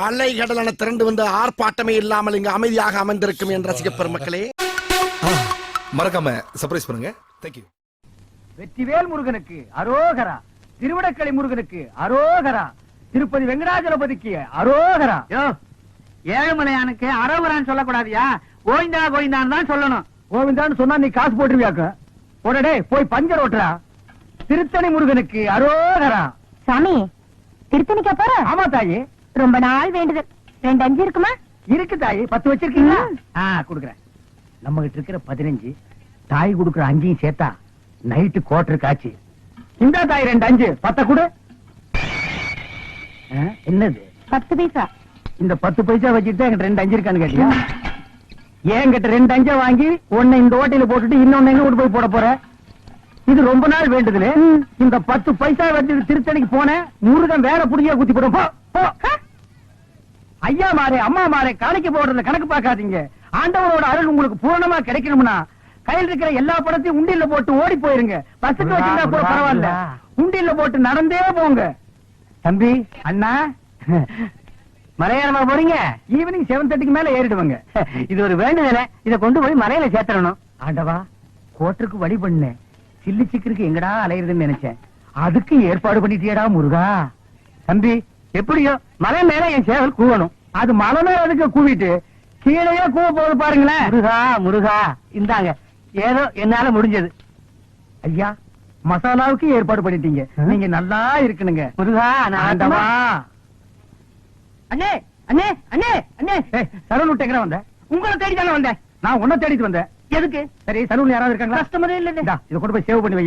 அலை கடலான திரண்டு வந்து ஆர்ப்பாட்டமே இல்லாமல் இங்கு அமைதியாக அமர்ந்திருக்கும் என் ரசிக பெருமக்களே மறக்காம சர்ப்ரைஸ் பண்ணுங்க. தேங்க்யூ வெற்றிவேல் முருகனுக்கு அரோகரா. திருவிடக்களி முருகனுக்கு அரோகரா. திருப்பதி வெங்கடாஜலபதிக்கு அரோகரா. ஏழுமலையானுக்கு அரோகரான்னு சொல்லக்கூடாதியா? கோவிந்தா கோவிந்தான்னு தான் சொல்லணும். கோவிந்தான்னு சொன்னா நீ காசு போட்டுருவியாக்க? உடனே போய் பஞ்சர் ஓட்டுறா திருத்தணி முருகனுக்கு அரோகரா. சாமி திருத்தணிக்கா போற? ஆமா தாயி. ரொம்ப நாள் வேண்டுதல் ரெண்டு அஞ்சு இருக்குமா? இருக்கு தாயி. பத்து வச்சிருக்கீங்களா. ஆ குடுக்குறேன். நம்ம கிட்ட இருக்கிற பதினஞ்சு தாய் குடுக்குற அஞ்சையும் சேர்த்தா நைட்டு கோட்டர் காய்ச்சி இந்த தாய் ரெண்டு அஞ்சு. பத்த கொடு. என்னது? பத்து பைசா. இந்த பத்து பைசா வச்சுட்டு என்கிட்ட ரெண்டு அஞ்சு இருக்கான்னு கேட்டியா? என்கிட்ட ரெண்டு அஞ்சா வாங்கி ஒண்ணு இந்த ஓட்டையில போட்டுட்டு இன்னொன்னு எங்க போய் போட போற? இது ரொம்ப நாள் வேண்டுதுல. இந்த பத்து பைசா வச்சு திருத்தணிக்கு போனேன். முருகன் வேற புடிங்க குத்தி போடும் போ, போ. ஐயா மாறே அம்மா மாறே காணிக்க போடுறத கணக்கு பார்க்காதீங்க. ஆண்டவரோட அருள் உங்களுக்கு பூரணமா கிடைக்கணும்னா கையில் இருக்கிற எல்லா பணத்தையும் உண்டியல்ல போட்டு ஓடி போயிருங்க. பஸ்ஸுக்கு வச்சிருந்தா கூட பரவாயில்ல. உண்டியல்ல போட்டு நடந்தே போங்க. தம்பி அண்ணா மலையாளமா போறீங்க? ஈவினிங் செவன் தேர்ட்டிக்கு மேல ஏறிடுவாங்க. இது ஒரு வேண்டுதல இத கொண்டு போய் மலையில சேர்த்தரணும். ஆண்டவா கோட்டருக்கு வழி பண்ணேன் சில்லி சிக்கருக்கு எங்கடா அலையுறதுன்னு நினைச்சேன். அதுக்கு ஏற்பாடு பண்ணிட்டியடா முருகா. தம்பி எப்படியோ மலை மேல என் சேவல் கூவணும். அது மலை மேல அதுக்கு கூவிட்டு? கீழேயே கூவ போகுது பாருங்களேன். முருகா முருகா. இந்தாங்க. ஏதோ என்னால முடிஞ்சது. ஐயா மசாலாவுக்கு ஏற்பாடு பண்ணிட்டீங்க. நீங்க நல்லா இருக்கணுங்க. முருகா ஆண்டவா. அண்ணே அண்ணே அண்ணே அண்ணே. விட்டு எங்க வந்த? உங்களை தேடி தானே வந்தேன். நான் உன்னை தேடிட்டு வந்தேன். எதுக்கு? சரி சலூன் யாராவது இருக்காங்களா? கஸ்டமரே இல்ல இத கொண்டு போய் சேவ் பண்ணி வை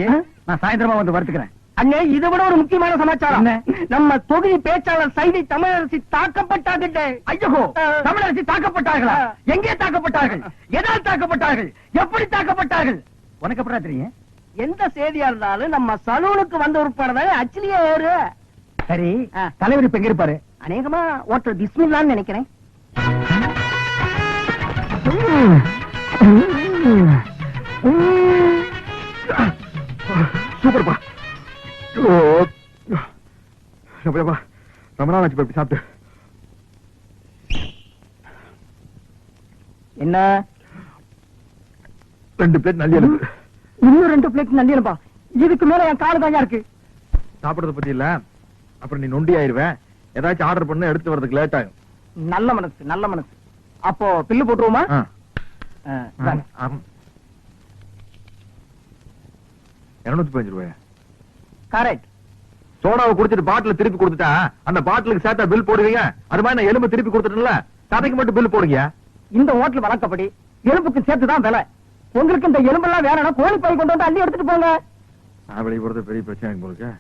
நான் சாயந்தரமா வந்து வறுத்துக்கிறேன் அண்ணே இதை விட ஒரு முக்கியமான சமாச்சாரம். நம்ம தொகுதி பேச்சாளர் சைதை தமிழரசி தாக்கப்பட்டார்கள் ஐயோ தமிழரசி தாக்கப்பட்டார்களா? எங்கே தாக்கப்பட்டார்கள்? எதால் தாக்கப்பட்டார்கள்? எப்படி தாக்கப்பட்டார்கள்? உனக்கு எப்படா தெரியும்? எந்த செய்தியா இருந்தாலும் நம்ம சலூனுக்கு வந்த உட்பட அச்சிலேயே ஏறு சரி தலைவர் இப்ப எங்க இருப்பாரு? அநேகமா ஓட்டர் பிஸ்மில்லான்னு நினைக்கிறேன். எப்படியாப்பா ரொம்ப நாள் ஆச்சு இப்படி சாப்பிட்டு. என்ன? ரெண்டு பிளேட் நல்லி எழுது இன்னும் ரெண்டு பிளேட் நல்லியப்பா இதுக்கு மேல என் காலு தாங்க இருக்கு. சாப்பிடறத பத்தி இல்ல. அப்புறம் நீ நொண்டி ஆயிருவேன். ஏதாச்சும் ஆர்டர் பண்ண எடுத்து வரதுக்கு லேட் ஆகும். நல்ல மனசு நல்ல மனசு. அப்போ பில்லு போட்டுருவோமா. இருநூத்தி பதினஞ்சு ரூபாய்? கரெக்ட் சோடாவை குடிச்சிட்டு பாட்டில திருப்பி கொடுத்துட்டா அந்த பாட்டிலுக்கு சேர்த்தா பில் போடுவீங்க? அது மாதிரி நான் எலும்பு திருப்பி கொடுத்துட்டேன்ல சதைக்கு மட்டும் பில் போடுங்க. இந்த ஹோட்டல் வழக்கப்படி எலும்புக்கு சேர்த்து தான் விலை. உங்களுக்கு இந்த எலும்பெல்லாம் வேணும்னா கோழி பை கொண்டு வந்து அள்ளி எடுத்துட்டு போங்க. வெளியே போறது பெரிய பிரச்சனை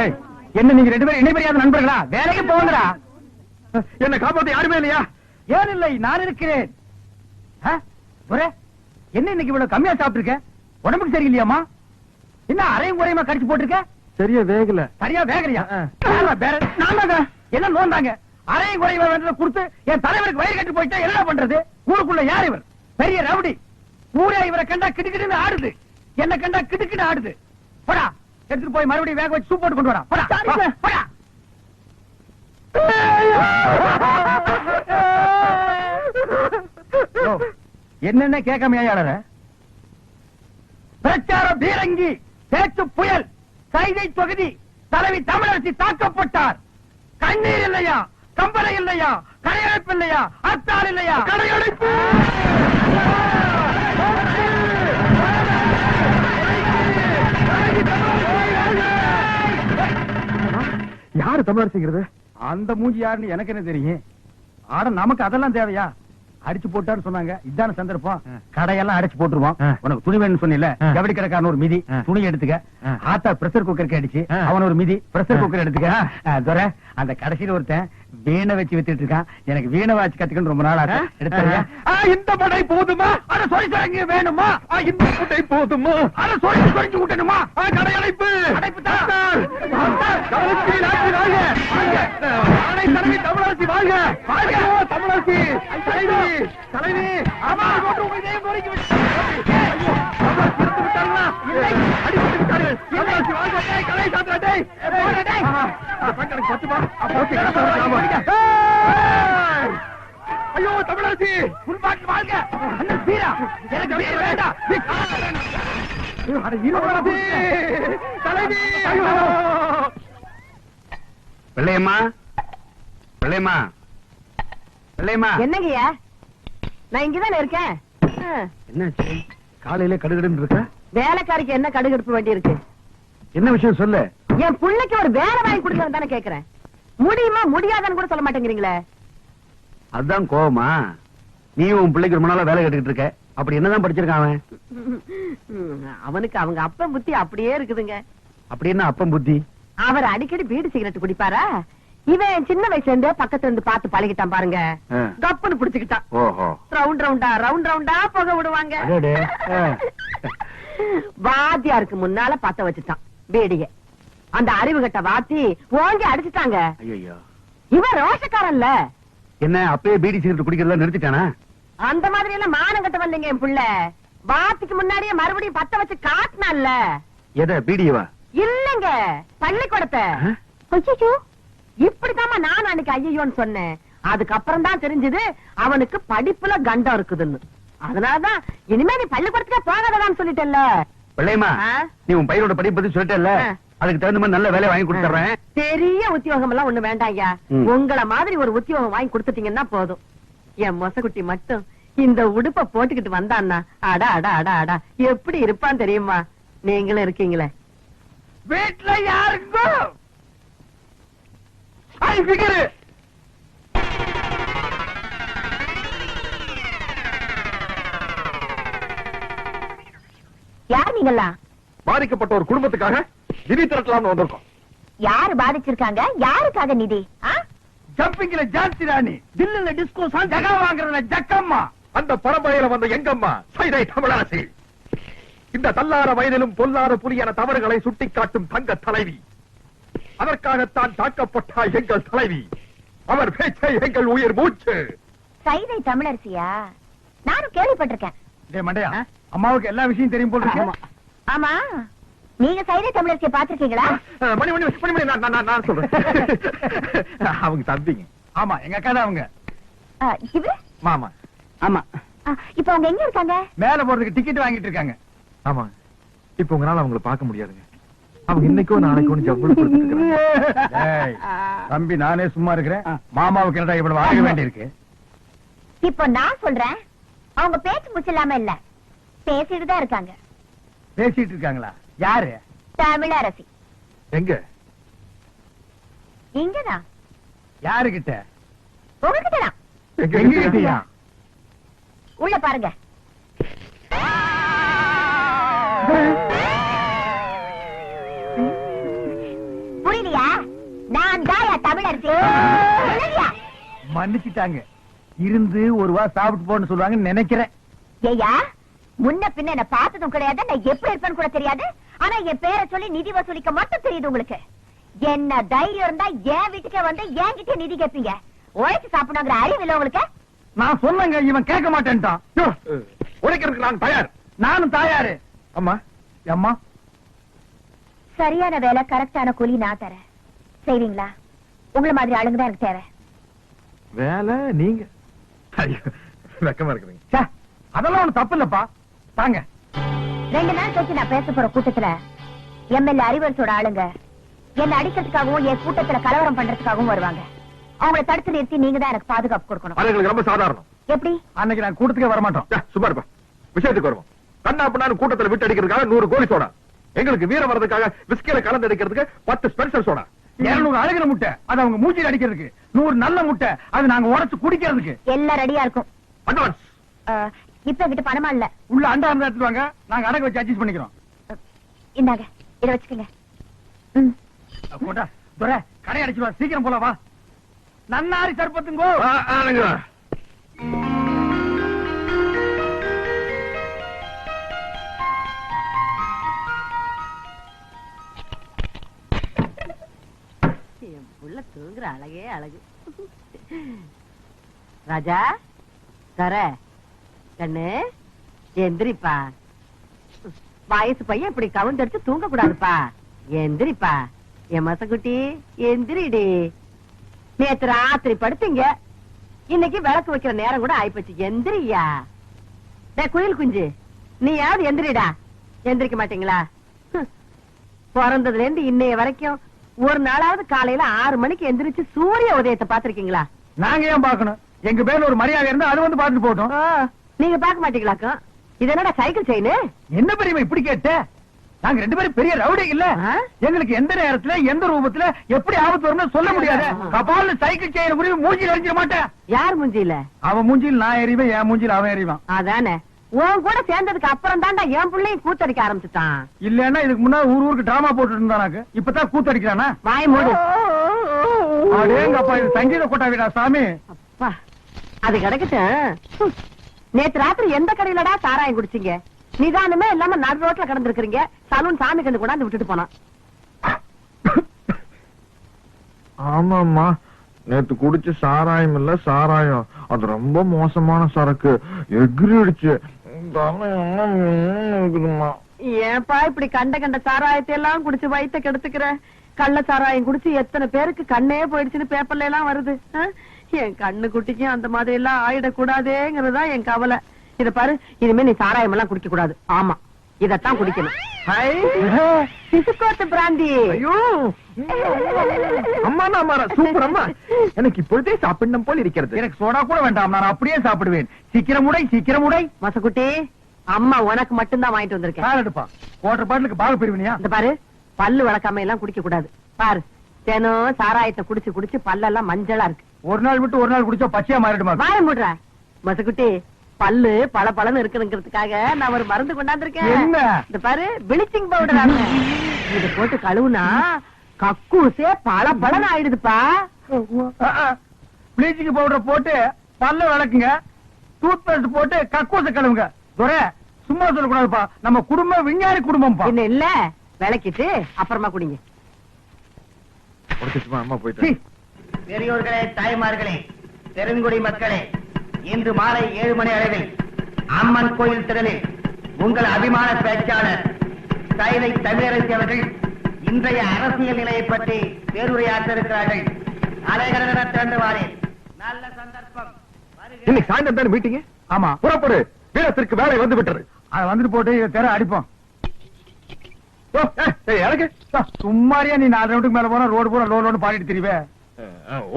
ஏய், என்ன நீங்க ரெண்டு பேரும் இணைபெரியாத நண்பர்களா? வேலைக்கு போங்கடா. என்ன காப்பாத்த யாருமே இல்லையா? ஏன் இல்லை நான் இருக்கிறேன். என்ன இன்னைக்கு இவ்வளவு கம்மியா சாப்பிட்டிருக்க? உடம்புக்கு சரியில்லையாமா என்ன அரையும் குறையுமா கடிச்சு போட்டிருக்க? சரியா வேகல. சரியா வேகலையா? நான்தாங்க. என்ன நோந்தாங்க? அரையும் குறையுமா வேண்டதை கொடுத்து என் தலைவருக்கு வயிறு கட்டி போயிட்டா என்ன பண்றது? ஊருக்குள்ள யார் இவர்? பெரிய ரவுடி. ஊரே இவரை கண்டா கிடுக்கிடுன்னு ஆடுது. என்ன கண்டா கிடுக்கிட்டு ஆடுது. போடா. எடுத்துட்டு போய் மறுபடியும் வேக வச்சு சூப் போட்டு கொண்டு வரா போடா. போடா. என்னென்ன கேட்காம ஏன் பிரச்சார பீரங்கி. பேச்சு புயல் கைதை தொகுதி தலைவி தமிழரசி தாக்கப்பட்டார். கண்ணீர் இல்லையா? கம்பளை இல்லையா? கடையடைப்பு இல்லையா? அத்தாள் இல்லையா? கடையடைப்பு யாரு தமிழரசிங்கிறது? அந்த மூஞ்சி யாருன்னு எனக்கு என்ன தெரியும்? ஆட நமக்கு அதெல்லாம் தேவையா? அடிச்சு போட்டான்னு சொன்னாங்க. இதான சந்தர்ப்பம். கடையெல்லாம் அடிச்சு போட்டுருவோம் ஆ. உனக்கு துணி வேணும்னு சொன்னில. ஜவுளி கடைக்காரன் ஒரு மிதி. துணி எடுத்துக்க. ஆத்தா பிரஷர் குக்கருக்கு அடிச்சு. அவன் ஒரு மிதி. பிரஷர். குக்கர் எடுத்துக்க. துரை அந்த கடைசியில ஒருத்தன் வீணை வச்சு வித்துட்டு இருக்கான். எனக்கு வீணை வாச்சு கத்துக்கணும் ரொம்ப நாள் ஆ, இந்த படை போதுமா? அட சொல்லி தரங்க வேணுமா? இந்த படை போதுமா? அட சொல்லி சொல்லி விட்டணுமா ஆ, கடையடைப்பு. அடைப்பு தான். தமிழரசி வாழ்க தமிழரசி வாழ்க வாழ்க தமிழரசி. தலைவி தலைவி போட்டு உங்க இதயம் நொறுக்கி விட்டு ஐயோ, அடிபட்டு விட்டார்கள் கலை பத்துமா ஐயோ தமிழரசி வாழ்க அண்ணன் வீரா எனக்கு வீர வேண்டாம் தலைவி என்னங்கய்யா நான் இங்கதானே இருக்கேன். என்னாச்சு? காலையில கடுகடுன்னு இருக்க? வேலைக்காரிக்கு என்ன கடுகெடுப்பு வேண்டி இருக்கு? என்ன விஷயம் சொல்லு. என் பிள்ளைக்கு ஒரு வேலை வாங்கி கொடுக்கணும் தானே கேக்குறேன். முடியுமா முடியாதான்னு கூட சொல்ல மாட்டேங்கிறீங்களே? அதுதான் கோவமா. நீ உன் பிள்ளைக்கு ரொம்ப நாளா வேலை கேட்டுக்கிட்டு இருக்க. அப்படி என்னதான் படிச்சிருக்கான் அவன்? அவனுக்கு அவங்க அப்பன் புத்தி அப்படியே இருக்குதுங்க. அப்படி என்ன அப்பம் புத்தி? அவர் அடிக்கடி பீடி சிகரெட் குடிப்பாரா? இவன் சின்ன வயசுல இருந்தே பக்கத்துல இருந்து பார்த்து பழகிட்டான் பாருங்க. கப்புன்னு புடிச்சுக்கிட்டான். ரவுண்ட் ரவுண்டா ரவுண்ட் ரவுண்டா போக விடுவாங்க. வாத்தியாருக்கு முன்னால பத்த வச்சுட்டான் பீடிய அந்த அறிவு கட்ட வாத்தி ஓங்கி அடிச்சுட்டாங்க. இவன் ரோஷக்காரன்ல. என்ன அப்பயே பீடி சிகரெட் குடிக்கிறதா நிறுத்திட்டானா? அந்த மாதிரி எல்லாம் மானம் கட்ட வந்தீங்க என் புள்ள. வாத்திக்கு முன்னாடியே மறுபடியும் பத்த வச்சு காட்டினான்ல. எதை பீடியவா? இல்லங்க பள்ளிக்கூடத்தை. ஐயோ இப்படித்தாம்மா நான் அன்னைக்கு ஐயோன்னு சொன்னேன். அதுக்கப்புறம் தான் தெரிஞ்சது அவனுக்கு படிப்புல கண்டம் இருக்குதுன்னு. அதனாலதான் இனிமே நீ பள்ளிக்கூடத்துக்கே போகாததான்னு சொல்லிட்டேல்ல ஆ? நீ உன் பையனோட படிப்பு பத்தி சொல்லிட்டல ஆ. அதுக்கு தகுந்த மாதிரி நல்ல வேலை வாங்கி கொடுத்துறேன் பெரிய உத்தியோகம் எல்லாம் ஒண்ணு வேண்டாம் ஐயா. உங்கள மாதிரி ஒரு உத்தியோகம் வாங்கி கொடுத்துட்டீங்கன்னா போதும். என் மொசக்குட்டி மட்டும் இந்த உடுப்ப போட்டுக்கிட்டு வந்தான்னா அடா அடா அடா அடா. எப்படி இருப்பான் தெரியுமா? நீங்களும் இருக்கீங்களே. வீட்டுல யாருக்கும் ஃபிகர் யார் நீங்களா பாதிக்கப்பட்ட ஒரு குடும்பத்துக்காக நிதி திரட்டலாம்னு வந்திருக்கோம். யாரு பாதிச்சிருக்காங்க? யாருக்காக நிதி? ஜம்பிங்ல ஜான்சி ராணி தில்லுல டிஸ்கோ சாங் ஜகா வாங்குறதுல ஜக்கம்மா. அந்த பரம்பரையில வந்த எங்கம்மா? சைதை தமிழரசி. இந்த தள்ளார வயதிலும் பொல்லாத புலியான தவறுகளை சுட்டிக்காட்டும் தங்க தலைவி. அதற்காகத்தான் தாக்கப்பட்டார் எங்கள் தலைவி. அவர் பேச்சை எங்கள் உயிர் மூச்சு. சைதை தமிழரசியா? நானும் கேள்விப்பட்டிருக்கேன். டேய் மண்டையா அம்மாவுக்கு எல்லா விஷயம் தெரியும் போல ஆமா. நீங்க சைதை தமிழரசியை பாத்திருக்கீங்களா மணி மணி மணி மணி நான் சொல்றேன். அவங்க தம்பிங்க. ஆமா எங்க அக்கா தான் அவங்க. இவரு? மாமா. ஆமா. இப்ப அவங்க எங்க இருக்காங்க? மேல போறதுக்கு டிக்கெட் வாங்கிட்டு இருக்காங்க. ஆமா. இப்ப உங்களால அவங்கள பார்க்க முடியாதுங்க. இன்னைக்கோ நாளைக்கோ தம்பி நானே சும்மா இருக்கிறேன். மாமாவுக்கு என்னடா இவ்வளவு ஆக வேண்டி இருக்கு இப்போ நான் சொல்றேன் அவங்க பேச்சு முச்சில்லாம இல்ல. பேசிட்டு தான் இருக்காங்க. பேசிட்டு இருக்காங்களா? யாரு? தமிழரசி. எங்க? இங்கதான். யாருகிட்ட? உங்ககிட்டதான். எங்க கிட்டயா உள்ள பாருங்க. மன்னிச்சிட்டாங்க. இருந்து ஒரு வா சாப்பிட்டு போன்னு சொல்லுவாங்கன்னு நினைக்கிறேன். ஏய்யா முன்ன பின்ன என்ன பார்த்ததும் கிடையாது. நான் எப்படி இருப்பேன்னு கூட தெரியாது. ஆனா என் பேரை சொல்லி நிதி வசூலிக்க மட்டும் தெரியுது உங்களுக்கு. என்ன தைரியம் இருந்தா என் வீட்டுக்கே வந்து என்கிட்ட நிதி கேட்பீங்க. உழைச்சு சாப்பிடணுங்கிற அறிவு இல்ல உங்களுக்கு? நான் சொன்னங்க இவன் கேட்க மாட்டேன்ட்டான். உழைக்கிறதுக்கு நான் தயார். நானும் தாயாரு. அம்மா அம்மா சரியான வேலை கரெக்டான கூலி நான் தரேன். செய்வீங்களா? உங்களை மாதிரி ஆளுங்க தான் எனக்கு தேவை. வேலை நீங்க. வெக்கமா அதெல்லாம் ஒண்ணு தப்பு இல்லப்பா தாங்க. ரெண்டு நாள் கழிச்சு நான் பேச போற கூட்டத்துல எம்எல்ஏ அறிவரசோட ஆளுங்க என்ன அடிக்கிறதுக்காகவும் என் கூட்டத்துல கலவரம் பண்றதுக்காகவும் வருவாங்க. அவங்கள தடுத்து நிறுத்தி நீங்க தான் எனக்கு பாதுகாப்பு கொடுக்கணும். அது எங்களுக்கு ரொம்ப சாதாரணம். எப்படி? அன்னைக்கு நான் கூட்டத்துக்கே வர மாட்டோம் சும்மா இருப்பா. விஷயத்துக்கு வருவோம். கண்ணா பண்ணான்னு கூட்டத்துல விட்டு அடிக்கிறதுக்காக நூறு கோழி சோடா. எங்களுக்கு வீரம் வர்றதுக்காக விஸ்கில கலந்து அடிக்கிறதுக்கு பத்து ஸ்பென்சர் சோடா. இருநூறு அழுகிற முட்டை அது அவங்க மூச்சில் அடிக்கிறதுக்கு. நூறு நல்ல முட்டை அது நாங்க உடைச்சு குடிக்கிறதுக்கு. எல்லாம் ரெடியா இருக்கும். அட்வான்ஸ். இப்ப என்கிட்ட பணமா இல்ல? உள்ள அண்டா இருந்தா எடுத்துட்டு வாங்க. நாங்க அடகு வச்சு அட்ஜஸ்ட் பண்ணிக்கிறோம். இந்தாங்க இத வச்சுக்கோங்க. ம். போட்டா துரை கடை அடிச்சுவா சீக்கிரம் போல வா. நன்னாரி சர்பத்துங்கோ. என் புள்ள தூங்குற அழகே அழகு. ராஜா தர கண்ணு எந்திரிப்பா. வயசு பையன் இப்படி கவுந்தடிச்சு தூங்க கூடாதுப்பா எந்திரிப்பா. என் மசக்குட்டி எந்திரிடி. நேத்து ராத்திரி படுத்தீங்க. இன்னைக்கு விளக்கு வைக்கிற நேரம் கூட ஆயிப்போச்சு. எந்திரியா. டே குயில் குஞ்சு நீயாவது எந்திரிடா. எந்திரிக்க மாட்டீங்களா? பிறந்ததுல இருந்து இன்னைய வரைக்கும் ஒரு நாளாவது காலையில ஆறு மணிக்கு எந்திரிச்சு சூரிய உதயத்தை பாத்திருக்கீங்களா நாங்க ஏன் பார்க்கணும்? எங்க பேர்ல ஒரு மரியாதை இருந்தா அது வந்து பார்த்துட்டு போட்டோம் நீங்க பார்க்க மாட்டீங்களாக்கும் இது என்னடா சைக்கிள் செயின் என்ன பெரியமா இப்படி கேட்ட? நாங்க ரெண்டு பேரும் பெரிய ரவுடி இல்ல? எங்களுக்கு எந்த நேரத்துல எந்த ரூபத்துல எப்படி ஆபத்து வரும்னு சொல்ல முடியாது. கபால்ல சைக்கிள் செய்யற முடிவு மூஞ்சில எரிஞ்சிட மாட்டேன். யார் மூஞ்சியில? அவன் மூஞ்சில் நான் எறிவேன் என் மூஞ்சில் அவன் எறிவான். அதானே. உன் கூட சேர்ந்ததுக்கு அப்புறம் தான்டா என் பிள்ளையும் கூத்தடிக்க ஆரம்பிச்சுட்டான். இல்லன்னா இதுக்கு முன்னாடி ஊர் ஊருக்கு டிராமா போட்டு இருந்தானாக்கு இப்பதான் கூத்தடிக்கிறானா? வாய் மூடு. அடேங்கப்பா இது சங்கீத கொட்டாவிடா சாமி. அப்பா அது கிடக்கட்டும். நேத்து ராத்திரி எந்த கடையிலடா சாராயம் குடிச்சீங்க? நிதானமே இல்லாம நடு ரோட்ல கிடந்திருக்கிறீங்க. சலூன் சாமி கண்டு கொண்டாந்து விட்டுட்டு போனான். ஆமாம்மா. நேத்து குடிச்ச சாராயம் இல்ல சாராயம். அது ரொம்ப மோசமான சரக்கு. எகிரிடுச்சு ஏன்பா இப்படி கண்ட கண்ட சாராயத்தை எல்லாம் குடிச்சு வயித்த கெடுத்துக்கிற? கள்ள சாராயம் குடிச்சு எத்தனை பேருக்கு கண்ணே போயிடுச்சுன்னு பேப்பர்ல எல்லாம் வருது. ஆ? என் கண்ணு குட்டிக்கும் அந்த மாதிரி எல்லாம் ஆயிடக்கூடாதேங்கிறதுதான் என் கவலை. இத பாரு இனிமே நீ சாராயம் எல்லாம் குடிக்க கூடாது ஆமா இதத்தான் குடிக்கணும். சிசுக்கோத்து பிராந்தி. ஐயோ. அம்மா நான் சூப்பர் அம்மா. எனக்கு இப்பொழுதே சாப்பிடணும் போல் இருக்கிறது. எனக்கு சோடா கூட வேண்டாம் நான் அப்படியே சாப்பிடுவேன். சீக்கிரம் உடை சீக்கிரம் உடை. மசக்குட்டி அம்மா உனக்கு மட்டும்தான் வாங்கிட்டு வந்திருக்கேன். கார் எடுப்பா. குவார்டர் பாட்டிலுக்கு பாக பிரிவினியா? இந்த பாரு பல்லு வளர்க்காம எல்லாம் குடிக்க கூடாது. பாரு தினம் சாராயத்தை குடிச்சு குடிச்சு பல்லெல்லாம் மஞ்சளா இருக்கு. ஒரு நாள் விட்டு ஒரு நாள் குடிச்சா பச்சையா மாறிடுமா? வாய முடுற. மசக்குட்டி பல்லு பல பலன்னு இருக்கணுங்கிறதுக்காக நான் ஒரு மருந்து கொண்டாந்துருக்கேன். என்ன? இந்த பாரு பிளிச்சிங் பவுடர் இத போட்டு கழுவுனா கக்கூசே பல பலன் ஆயிடுதுப்பா. ப்ளீச்சிங் பவுடர் போட்டு பல்ல விளக்குங்க. டூத் பேஸ்ட் போட்டு கக்கூச கழுவுங்க. துரை சும்மா சொல்லக்கூடாதுப்பா. நம்ம குடும்பம் விஞ்ஞானி குடும்பம்ப்பா. என்ன இல்ல. விளக்கிட்டு அப்புறமா குடிங்க. அம்மா சீ, போயிட்டேன் பெரியோர்களே தாய்மார்களே பெருங்குடி மக்களே. இன்று மாலை ஏழு மணி அளவில் அம்மன் கோயில் திடலில் உங்கள் அபிமான பேச்சாளர் கைலை தமிழரசி அவர்கள் இன்றைய அரசியல் நிலையை பற்றி பேருரையாற்ற இருக்கிறார்கள் அலைகடன திறந்து வாரேன் நல்ல சந்தர்ப்பம். இன்னைக்கு சாயந்தரம் தானே மீட்டிங் ஆமா. புறப்படு. வீரத்திற்கு வேலை வந்து விட்டது. அத வந்துட்டு போட்டு தெர அடிப்போம். எனக்கு சும்மாரியா நீ நாலு ரவுண்டுக்கு மேல போனா ரோடு பூரா லோடு லோடு பாடிட்டு திரிவே.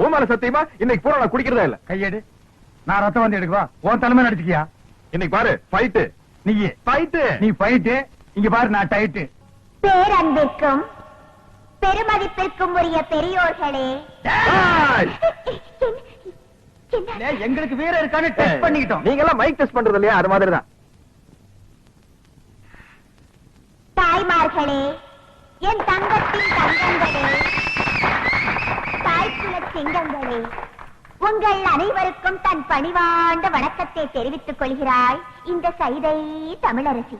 ஓ மேல சத்தியமா? இன்னைக்கு பூரா நான் குடிக்கிறதா இல்ல. கையேடு. நான் ரத்தம் வந்து எடுக்கவா? உன் தலைமை நடிச்சுக்கியா? இன்னைக்கு பாரு ஃபைட்டு நீ ஃபைட்டு நீ போயிட்டு இங்க பாரு நான் டைட்டு பேரன்பிற்கும் பெருமதிப்பிற்கும் உரிய பெரியோர்களே. எங்களுக்கு வீர இருக்கான்னு டெஸ்ட் பண்ணிக்கிட்டோம். நீங்க எல்லாம் மைக் டெஸ்ட் பண்றது இல்லையா? அது மாதிரி தான் தாய்மார்களே என் தங்கத்தின் தங்கங்களே தாய்க்குல சிங்கங்களே உங்கள் அனைவருக்கும் தன் பணிவாண்ட வணக்கத்தை தெரிவித்துக் கொள்கிறாய் இந்த சைதை தமிழரசி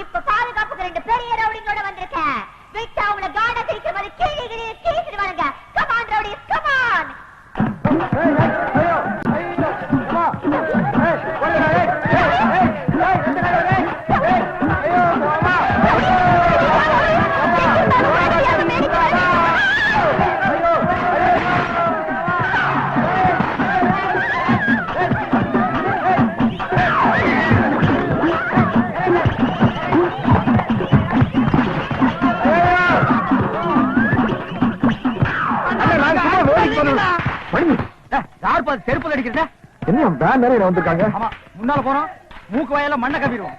இப்ப பாதுகாப்புக்கு ரெண்டு பெரிய ரவுடிங்களோட வந்திருக்கேன் விட்டு அவங்கள காட கிழிக்கிற மாதிரி கீழே கீழே கமான் ரவுடிஸ் கமான் யார் பாத்து செருப்பு அடிக்கிறத என்ன பேன் நிறைய வந்திருக்காங்க? ஆமா முன்னால போறோம். மூக்கு வாயில மண்ணை கவிடுவோம்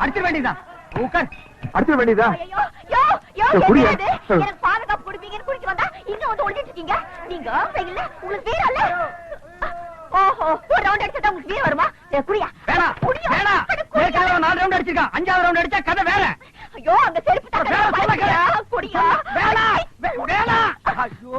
அடிச்சிட வேண்டியதுதான். உட்கார் அடிச்சிட வேண்டியதா? எனக்கு பாதுகாப்பு கொடுப்பீங்கன்னு குடிச்சு வந்தா இங்க வந்து ஒளிஞ்சிட்டு இருக்கீங்க நீங்க இல்ல உங்களுக்கு வீரம் இல்ல. ஓஹோ ஒரு ரவுண்ட் அடிச்சா உங்களுக்கு வீரம்? வருமா குடியா. வேணாம் குடியா. குடியா. ஏற்கனவே நாலு ரவுண்ட் அடிச்சிருக்கான். அஞ்சாவது ரவுண்ட் அடிச்சா கதை வேற. ஐயோ அந்த செருப்பு குடியா கேளு. குடியா. வேணாம் வே- வேணாம் ஐயோ.